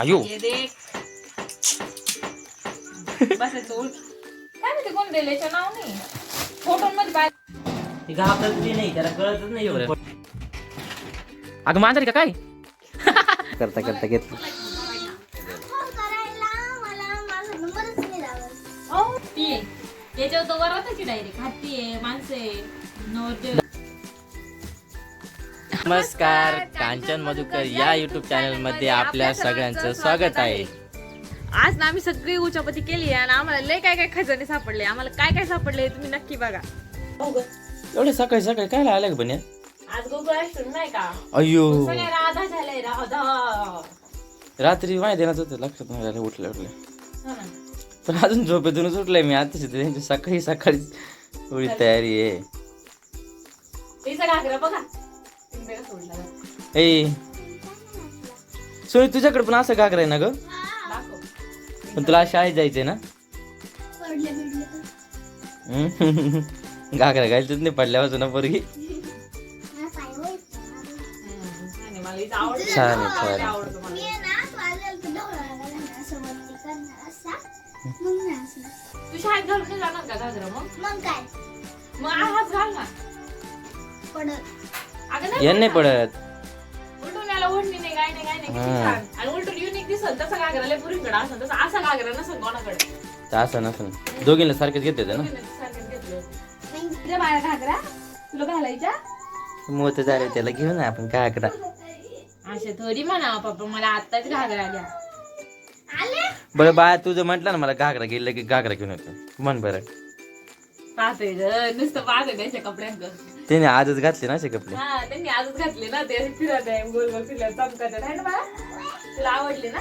अयो. ये देख बसायचं उलट काय माहिती कोण दिल्याचं नाव नाही. फोटो मध्ये काय ती घाबरत नाही त्याला कळतच नाही एवढं. अगं मांजरी का काय? करता करता घेतलं फोन करायला मला माझा नंबरच नाही लागत ती आहे. त्याच्यावर तो वरातच डायरेक्ट हत्ती आहे माणसं आहे नवरदेव नमस्कार कांचन मधुकर या युट्यूब चॅनलमध्ये आपल्या सगळ्यांचं स्वागत आहे. आज ना आम्ही सगळी उचापती केली आणि आम्हाला लय काय काय खजाने सापडले आम्हाला काय काय सापडले तुम्ही नक्की बघा. एवढे सकाळी सकाळी काय आलं पण आज गोकुळ अष्टमी नाही का? अयो सगळ्या राधा झाल्या राधा. रात्री माहिती देण्यात होतं लक्षात नाही राहिलं उठल्या उठल्या हो. ना. पण अजून झोपेतूनच उठलंय मी आता त्यांची सकाळी सकाळी थोडी तयारी आहे. तिचा घागरा बघा. सोडला. ए. सोय तुझ्याकडे पण असं घागर आहे ना ग? पण तुला शाळेत जायचंय ना? पडले बिडले तर. हम्म. घागरा घालतच नाही पडल्यापासून ना पोरगी. मला आणि मला आवडतं. छान आहे, छान. आवडतं मला. मी आहे ना तर डोळा करणार असा. मग नाही असणार. तू शाळेत घालून नाही जाणार का घागरा मग? मग काय? मग आहाच घाल ना. पडत अगं नाही. पडत. उलटून याला ओढणी नाही काय नाही काय नाही किती हा. छान. आणि उलटून युनिक दिसल तसा घागरा लय पुरीकडे असं तसा असा घागरा नसेल कोणाकडे. तर असं दोघींना सारखेच घेते ना? सारखं घेतलं तुझ्या बाळा घागरा तुला घालायच्या? मोत झाले त्याला घेऊन ना आपण घागरा. अशा थोडी म्हणा पप्पा मला आत्ताच घागरा आले बरं बाया तुझं म्हटलं ना मला घागरा गेलं की घागरा घेऊन येतो. म्हण बरं. पाहतोय ग नुसतं पाहतोय त्याच्या त्याने आजच घातले ना असे कपडे. हा त्यांनी आजच घातले ना ते असे फिरत आहे गोल गोल फिरत आहे. ना तुला आवडले ना?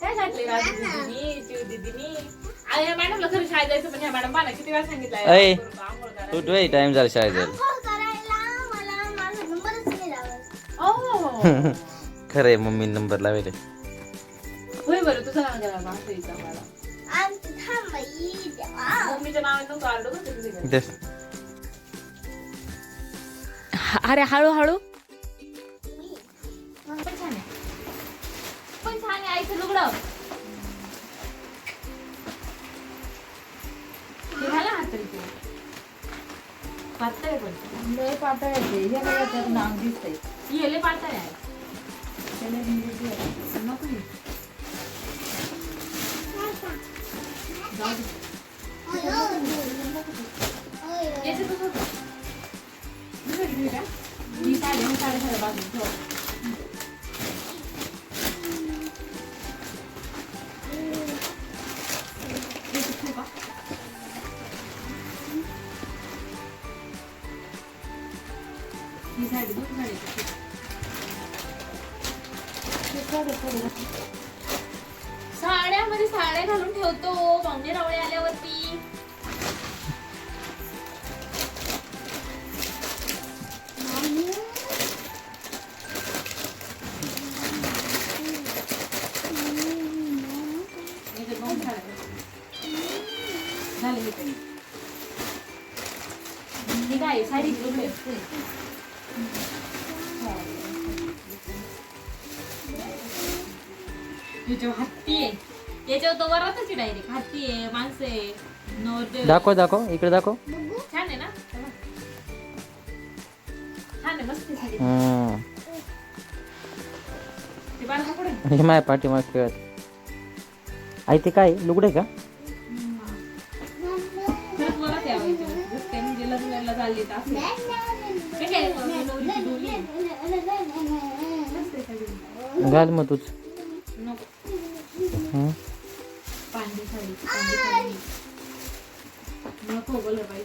काय घातले राजू दीदीनी चिव दीदीनी? आणि या मॅडमला खरं शाळेत जायचं पण ह्या मॅडम मला किती वेळा सांगितलं अय. आंघोळ तू करायला. तू टाइम झाला शाळेत जायला. खरं आहे मम्मी नंबर लावेल. होय बरं तुझं नाव मम्मीच्या नावानं कार्ड. अरे हळू हळू मी पण छान आहे आईचं लुगडं हात पातळ आहे पण लय पातळ आहे ते हे बघा त्याचं नाव दिसतंय हे लय पातळ आहे त्याला इंग्रजी आहे. नको हे. जाऊ दे. ओय, ओय, ओय, ओय. याचं कसं होतं? मी घेऊ का? ही साडी बाजूला ठेव. साड्यामध्ये साड्या घालून ठेवतो पाहुणे रावळे दोन साड्या झाले हे काही. काय साडी घेऊन ठेव. याच्यावर हत्ती आहे याच्यावर तो वरातच डायरेक्ट हत्ती आहे माणसं आहे नवरदेव दाखव दाखव इकडे दाखव छान आहे ना. छान आहे मस्त आहे साडी हम्म. ते बाळा कुठे हे माय पाठीमाग खेळत आई ते काय लुगडे का? घाल मग तूच. नको बोल काही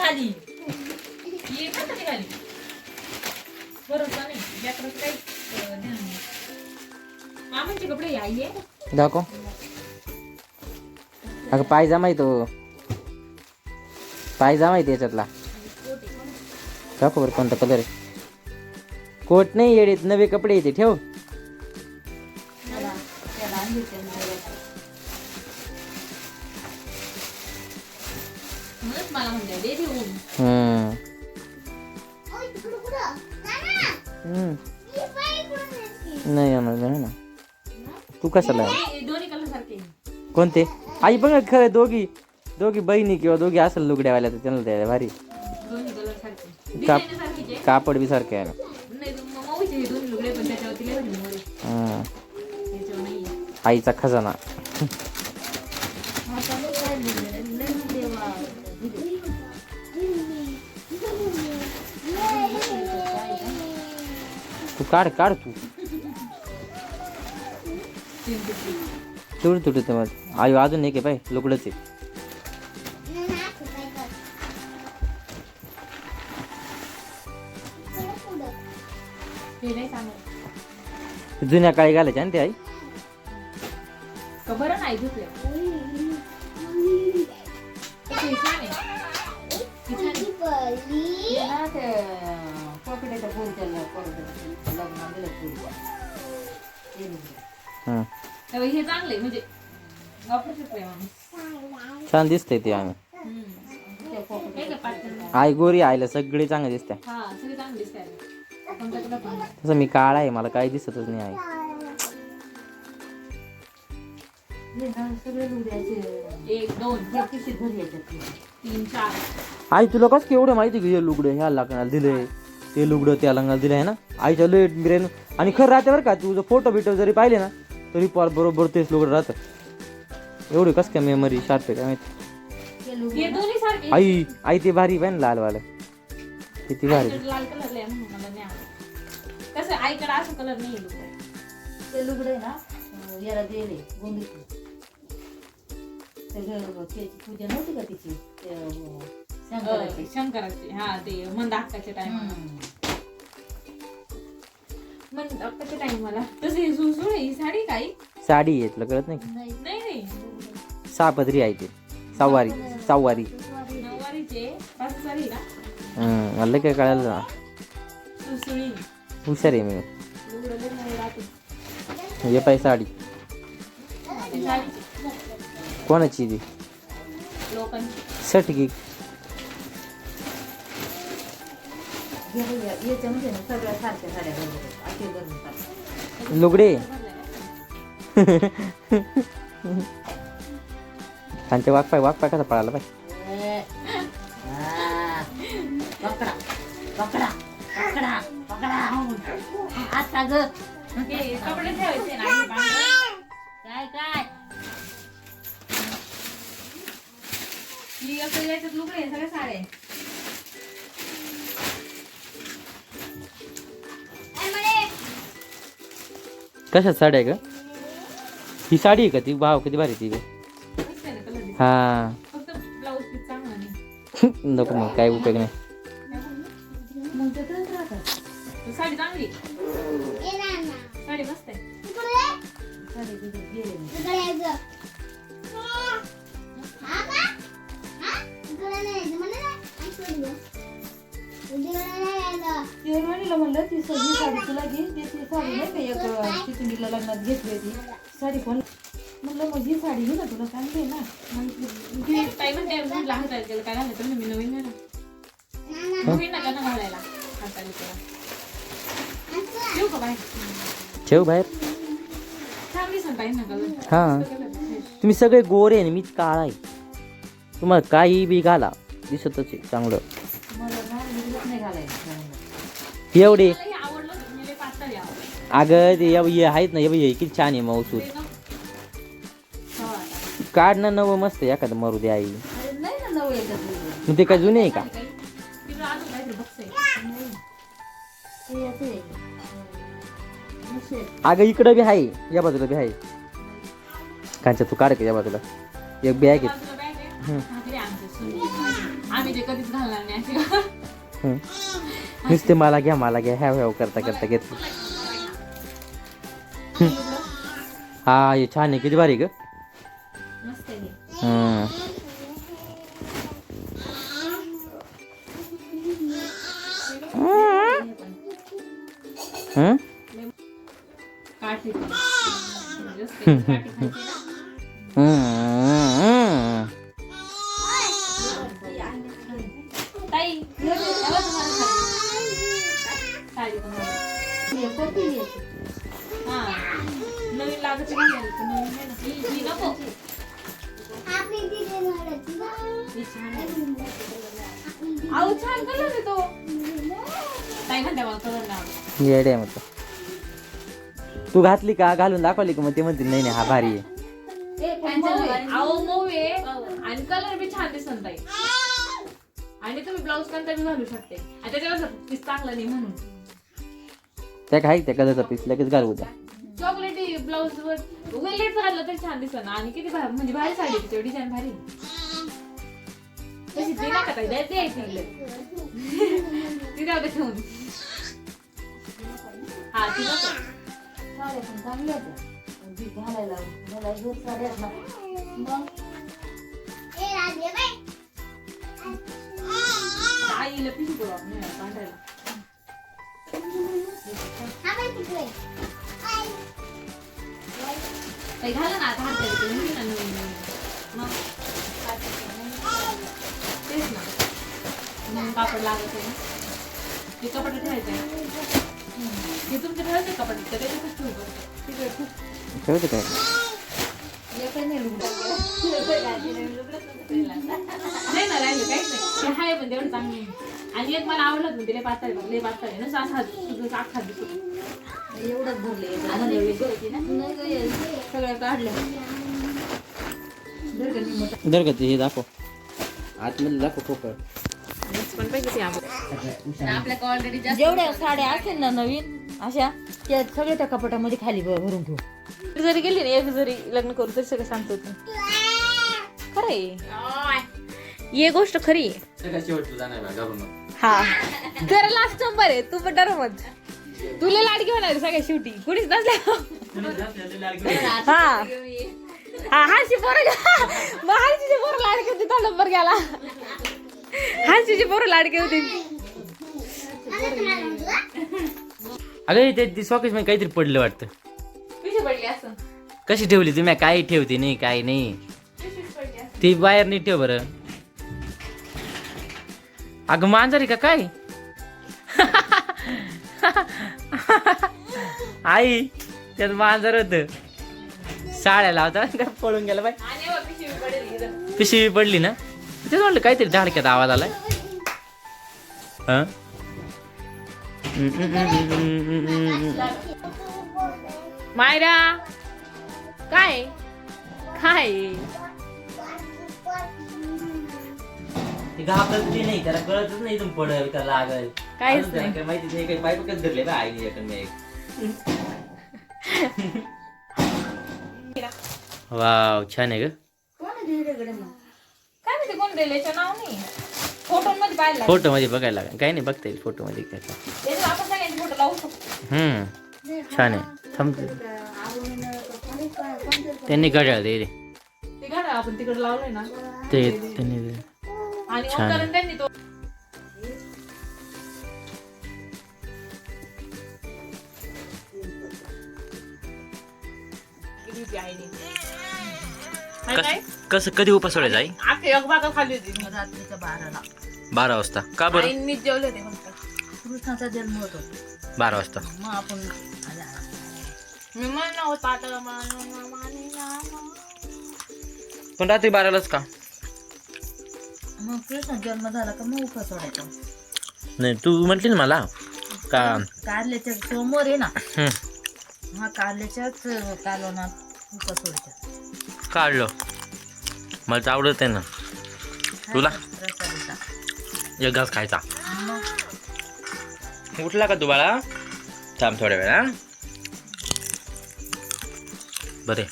खाली. ये का कधी खाली. बरोबर नाही. लेकराचं काही ध्यान नाही. मामांचे कपडे आई आहे. दाखव. अगं पायजामा आहे तो. पायजामा आहे त्याच्यातला. दाखव बरं कोणता कलर आहे. कोट नाही येडीत नवे कपडे येते ठेव. तू कशाला? कोणते? आई बघ खरं दोघी दोघी बहिणी किंवा दोघी असेल लुगड्यावाल्या तर त्यांना द्यायला भारी. काप कापड बी सारखे आहे आईचा खजाना. तू काढ काढ तू. तेवढं तुटत आई अजून एक आहे पाय लुगडच आहे. हे नाही सांगत जुन्या काळी घालायचे ना ते आई का बरं नाही छान आहे छान आहे. ती पडली. ते ना ते पकडायचं पोरीच्या पकडलं लग्न दिलं पोरीच्या ते म्हणजे. हे चांगले म्हणजे वापरू शकतोय माणूस. छान दिसतंय ते आम्ही. हे का आई गोरी आईला सगळे चांगले दिसते हा सगळे चांगले दिसतात पण तसं मी काळा आहे मला काही दिसतच नाही आई. एक दोन. तीन चार. आई तुला कसं काय एवढं माहिती की हे लुगडं ह्या लग्नाला दिलंय? ते लुगडं त्या लग्नाला दिलंय ना? आईच्या लय ब्रेन आणि खरं राहते बरं का तुझं फोटो बिटो जरी पाहिले ना तरी पार बरोबर तेच लुगडं राहतं एवढी कसं काय मेमरी शार्प आहे काय माहिती? ते लुगडे हे दोन्ही सारखे. आई आई ते भारी ना लालवालं. किती भारी. लाल कलर आहे म्हणून मला नाही आवडत. कसं आईकडे असं कलर नाही आहे लुगडं. ते लुगडे ना याला दिले पूजा नव्हती का तिची? शंकराची. शंकराची. हा ते मंद अक्काच्या टाइम टाइम मला. तसे ही आहे, ही साडी काही साडी आहे तुला कळत नाही का? नाही नाही नाही. सापदरी आहे ते. सहावारी सहावारी नऊवारीचे पाच साडी ना? हम्म, मला काय कळालं ना. हुशार आहे मी. राहते. हे पाय साडी. ती कोणाची ती? लोकांची. सटकी. हे याच्यामध्ये ना सगळ्या सारख्या साड्या असे लुगडे त्यांचे वाघ पाय वाघ पाय कसा पळाला पाय पकडा पकडा पकडा पकडा आता ग हे कपडे ठेवायचे ना काय काय ही याच्यात लुगडे आहे, सगळ्या साड्या आहे. कशा साड्या आहे ग? ही साडी आहे का ती? भाव किती भारी ती. हा. फक्त ब्लाऊज पीस चांगला नाही नको मग काय उपयोग नाही. का? म्हणलं ती सगळी. साडी तुला घे. ती ती साडी नाही का एक चिचुंडीला लग्नात घेतली होती. साडी पण म्हणलं मग ही साडी घे ना तुला चांगली ना. मग ती ताई म्हणते म्हटलं हाताला त्याला काय घालायचं? म्हणलं मी नवीन आहे ना. नाना. नवीन नका ना घालायला? हाताला त्याला असं. ठेवू का बाहेर? ठेव बाहेर. कलर हा. तुम्ही सगळे गोरे आहे मीच काळा आहे. तुम्हाला काही बी घाला दिसतच आहे चांगलं. एवढे. अगं ते एव- हे आहेत ना हे बघ, हे किती छान आहे मौसूद ते नको. हो आता. काढ ना नवं मस्त आहे एखादं मरू दे आई. मग ते काय जुने आहे का. अगं इकडं बी आहे या बाजूला बी आहे कांच्या तू काढ का बाजूला एक बॅग आहे. नुसते मला घ्या मला घ्या ह्या ह्या करता करता घेत हा हे छान आहे किती भारी ग मस्त येडे आहे म्हटलं तू घातली का? घालून दाखवली का मग? ते म्हणतील नाही नाही हा भारी आहे. आणि कलर बी छान दिसन ताई आणि तुम्ही ब्लाऊज कोणता बी घालू शकते. आणि त्याच्यावर पीस चांगला नाही म्हणून. त्या काय त्या कलरचा पीस लगेच घालू द्या. चॉकलेटी ब्लाऊज वर वेलेट घातलं तरी छान दिसन आणि किती भारी म्हणजे भारी साडी डिझाईन भारी तशी ती नका द्यायची ठेवून हा ती साड्या पण चांगल्या होत्या घालायला घालायला घेत साड्या मग आईला ताई घाला ना आता हात तरी ना नवीन नवीन. मग? तेच ना. म्हणून कापड लागत आहे ते कपडे ठेवायचे. हे तुमचे ठेवायचे कपडे तर त्याच्यातच ठेवू बरं. तिकडे खूप. ठेवते काय? एकही नाही लुगडं. नाही ना राहिले काहीच नाही. ते आहे पण तेवढं चांगलं नाही. आणि एक मला आवडलं पण तिला पातळ आहे, लय पातळ आहे ना असा तुझं अख्खा दिसतो. एवढंच भरले नाही गं, हे सगळ्या काढल्या बरं का, निम्मं. दर का ते हे दाखव. आतमध्ये दाखव खोकळ. जेवढ्या साड्या असेल ना नवीन अशा त्या सगळ्या त्या कपाटामध्ये खाली भरून घेऊ जरी गेली ना एक जरी लग्न करू तरी सगळं सांगतो खरं आहे. ये गोष्ट खरी हा. तर लास्ट नंबर आहे. तू पण डर मत तुला लाडकी होणार सगळ्या शेवटी. कुणीच नसल्या. हा. हा हाशी पोरं मग हाशीचे पोरं लाडके होते तो नंबर गेला हाशीचे पोरं लाडके होते. अगं ते ती सॉकेजमध्ये काहीतरी पडलं वाटतं. पिशवी पडली असं कशी ठेवली तुम्ही? काही ठेवते नाही काही नाही. ती बाहेर नाही ठेव बरं. अगं मांजर आहे का काय? आई त्यात मांजर होत. साड्या लावता का पळून गेला बाय आणि बघ, पिशवी पडली इथं. पिशवी पडली ना? तेच म्हटलं काहीतरी धाडक्यात आवाज आलाय? हं? मायरा काय? काय? ते घाबरत बी नाही त्याला कळतच नाही तुम्ही पडल का लागल. काहीच अजून त्याला नाही. काही माहितीच नाही काही पाईप कधी धरले बा आईने एका. मी वाव छान आहे ग. काय माहिती कोण रेल्वेचं नाव नाही फोटो मध्ये पाहिलं फोटो मध्ये बघायला लागेल काही नाही बघता येईल फोटो मध्ये काय काय. त्याच्यात आपण सगळ्यांचे फोटो लावू शकतो हम्म छान आहे थांब त्यांनी घड्याळ दे रे ते घडा आपण तिकडे लावलंय ना ते त्यांनी दे. आणि छान. ओंकाराने त्यांनी तो किती होती आईने? आणि काय? कसं कधी उपास सोडायचं आई? एक खाल्ली होती. रात्रीच्या बाराला. बारा वाजता. का बरं? जेवले फक्त कृष्णाचा जन्म होतो बारा वाजता. मग आपण मी म्हणलं होतं आता मला मानिला. पण रात्री बारालाच का? मग कृष्ण जन्म झाला का मग उपास सोडायचा? नाही तू म्हटली ना मला का? कारल्याच्या सोमवार आहे ना. हा कारल्याच्याच कालवनात उपास सोडायचा. काढलं. मला तर आवडत आहे ना. तुला? एक घास खायचा. उठला का तू बाळा? थांब थोड्या वेळा बरे.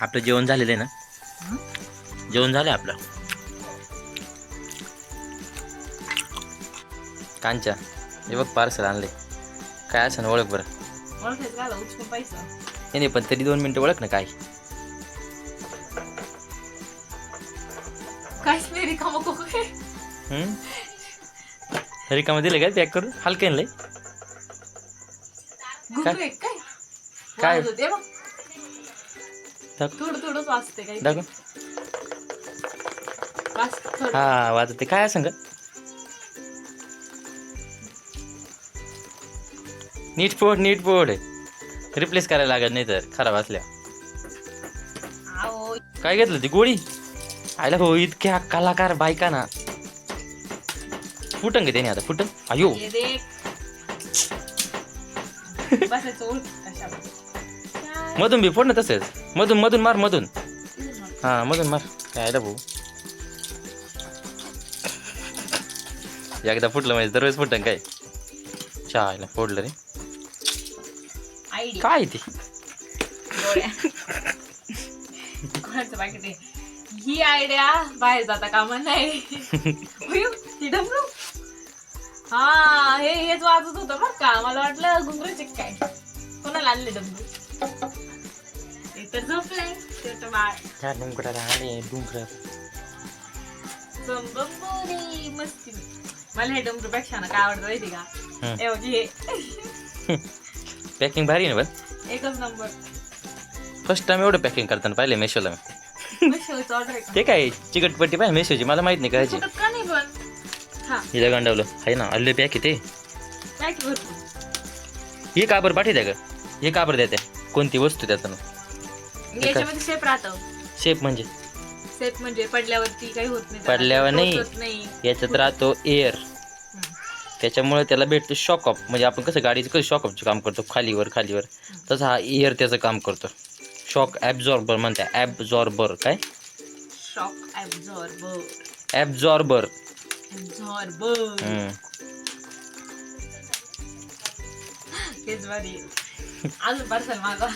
आपलं जेवण झालेलं आहे ना? जेवण झालं आपलं? कांच्या हे बघ पार्सल आणले काय असं ना ओळख बरं. ओळखायचं घाला उचकून पैसा नाही पण तरी दोन मिनटं ओळख ना काय. काश्मीरी का काय? रिकामं दिलं काय पॅक करून? हलकं लय घुगरू काय? काय? वाजत होते बघ. दाख- थोडं थोडंच वाजते काही दाखव. वाज थोडं. हा वाजत ते काय सांग नीट फोड नीट फोड रिप्लेस करायला लागत नाही तर खराब असल्या. काय घेतलं ती गोळी? आयला हो इतक्या कलाकार बायका ना फुटन त्याने आता फुटन अयो. मधून बी फोड ना तसंच. मधून मधून मार मधून. हा मधून मार. काय आयला भाऊ. एकदा फुटलं म्हणजे दरवेळेस फुटन काय? चायला फोडलं रे. आयडी काय ते? कोणाचं पाकिट आहे. ही आयडिया बाहेर जाता कामा नाही. ही डमरू. हा हे हेच वाजत होतं बरं का. मला वाटलं घुंगरूचे काय. कोणाला आणले डमरू? ते तर झोपलंय. छोटं बाळ. त्या डोंगराला आले डोंगर. बंबोरी मस्ती. मला हे डमरू पेक्षा ना काय आवडतं माहिती का? हं. बघ, हे. पॅकिंग भारी आहे ना पण एकच नंबर फर्स्ट टाइम एवढं पॅकिंग करताना पाहिले मेशोला मी. का? ते काय चिकटपट्टी पाहिजे मेशोची मला माहीत नाही करायची का हा. हिला गांडवलं. आहे ना अल्ले पॅक आहे ते. की हे काबर पाठी द्या ग? हे काबर देते कोणती वस्तू त्याचं याच्यामध्ये शेप राहतं. शेप म्हणजे? सेट म्हणजे पडल्यावरती काही होत नाही. पडल्यावर नाही. याच्यात राहतो एअर त्याच्यामुळे त्याला भेटतो शॉकअप म्हणजे आपण कसं गाडीचं कसं शॉकअपचं काम करतो? खालीवर खालीवर. तसं हा एअर त्याचं काम करतो. शॉक ॲब्झॉर्बर म्हणते. ॲब्झॉर्बर काय? Shock absorber. हेच भारी अजून पार्सल मागवा.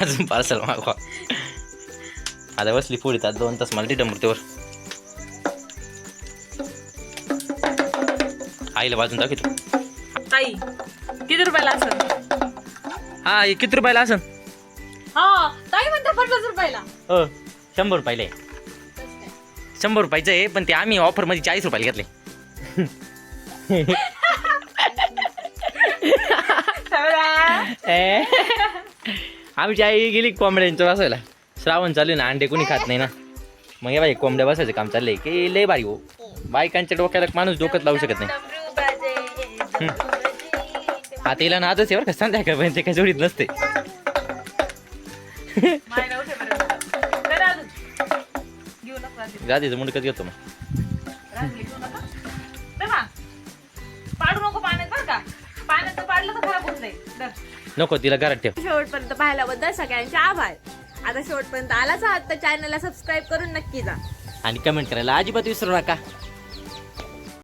अजून पार्सल मागवा. आता बसली पुढे त्यात दोन तास मला रिटर्न मूर्तीवर. आईला वाजून दाखवतो ताई किती रुपयाला असेल हा हे किती रुपयाला असन हा ताई म्हणते पन्नास रुपयाला. हो शंभर रुपयाला आहे. शंभर रुपयाचं आहे पण ते आम्ही ऑफरमध्ये चाळीस रुपयाला घेतले. ए, आमची आई गेली कोंबड्यांचं बसायला. श्रावण चालू आहे ना अंडे कोणी खात नाही ना. मग हे बाई कोंबड्या बसायचं काम चाललंय की लय भारी हो. बायकांच्या डोक्याला माणूस डोक्यात लावू शकत नाही. आता हिला नादच आहे बरं का संध्याकाळपर्यंत ते काय जोडीत नसते. मायला उठे बरं. तर अजून. घेऊ नका रात्री. रात्रीचं मुंडकच घेतो मग. रात्री घेऊ नका. तेव्हा पाडू नको पाण्यात बरं का. पाण्यात जर पाडलं तर खराब होऊन जाईल. धर. नको तिला घरात ठेव. शेवटपर्यंत पाहिल्याबद्दल सगळ्यांचे आभार. आता शेवटपर्यंत आलाच आहात तर चॅनलला सबस्क्राईब करून नक्की जा. आणि कमेंट करायला अजिबात विसरू नका.